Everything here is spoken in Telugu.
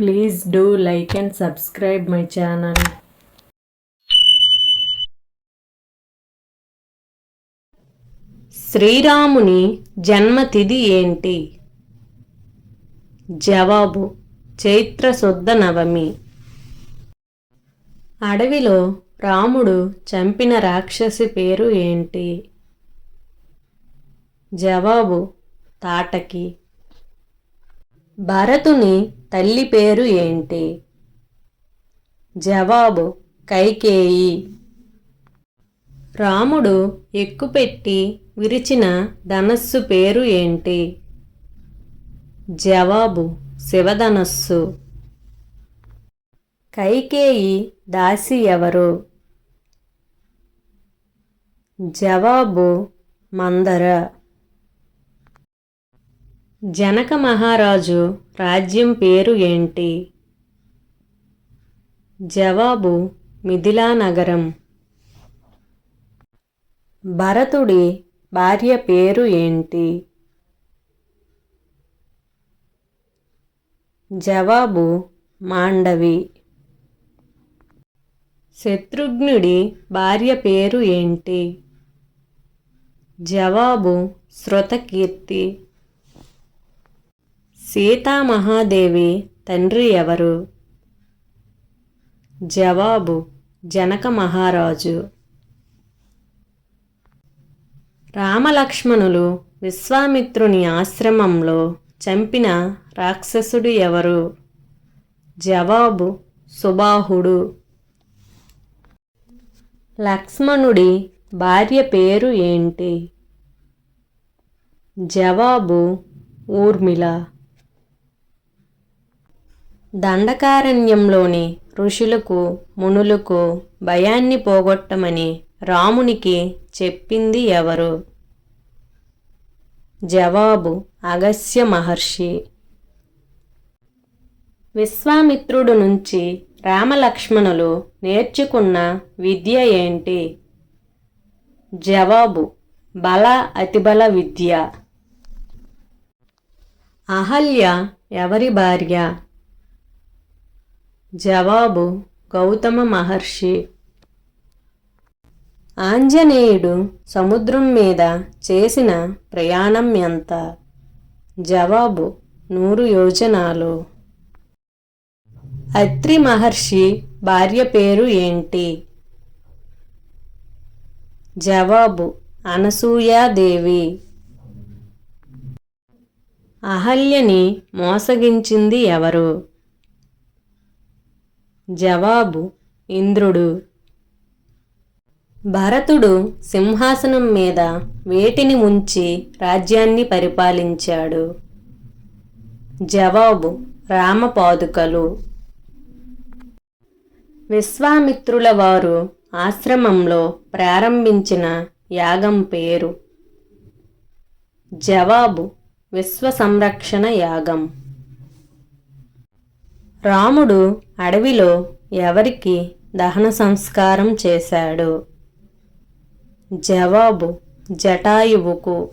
Please do like and subscribe my channel శ్రీరాముని జన్మతిథి ఏంటి? జవాబు చైత్ర శుద్ధ నవమి. అడవిలో రాముడు చంపిన రాక్షసి పేరు ఏంటి? జవాబు తాటకి. భరతుని తల్లి పేరు ఏంటి? జవాబు కైకేయి. రాముడు ఎక్కుపెట్టి విరిచిన ధనస్సు పేరు ఏంటి? జవాబు శివధనస్సు. కైకేయి దాసి ఎవరు? జవాబు మందర. జనక మహారాజు రాజ్యం పేరు ఏంటి? జవాబు మిథిలా నగరం. భరతుడి భార్య పేరు ఏంటి? జవాబు మాండవి. శత్రుఘ్నుడి భార్య పేరు ఏంటి? జవాబు శృతకీర్తి సీతామహాదేవి తండ్రి ఎవరు? జవాబు జనక మహారాజు. రామలక్ష్మణులు విశ్వామిత్రుని ఆశ్రమంలో చంపిన రాక్షసుడు ఎవరు? జవాబు సుబాహుడు. లక్ష్మణుడి భార్య పేరు ఏంటి? జవాబు ఊర్మిళ. దండకారణ్యంలోని ఋషులకు మునులకు భయాన్ని పోగొట్టమని రామునికి చెప్పింది ఎవరు? జవాబు అగస్య మహర్షి. విశ్వామిత్రుడు నుంచి రామలక్ష్మణులు నేర్చుకున్న విద్య ఏంటి? జవాబు బల అతిబల విద్య. అహల్య ఎవరి భార్య? జవాబు గౌతమ మహర్షి. ఆంజనేయుడు సముద్రం మీద చేసిన ప్రయాణం ఎంత? జవాబు నూరు యోజనాలు. అత్రి మహర్షి భార్య పేరు ఏంటి? జవాబు అనసూయాదేవి. అహల్యని మోసగించింది ఎవరు? జవాబు ఇంద్రుడు. భరతుడు సింహాసనం మీద వేటిని ఉంచి రాజ్యాన్ని పరిపాలించాడు. జవాబు రామపాదుకలు. విశ్వామిత్రుల వారు ఆశ్రమంలో ప్రారంభించిన యాగం పేరు. జవాబు విశ్వ సంరక్షణ యాగం. రాముడు అడవిలో ఎవరికి దహన సంస్కారం చేశాడు? జవాబు జటాయువుకు.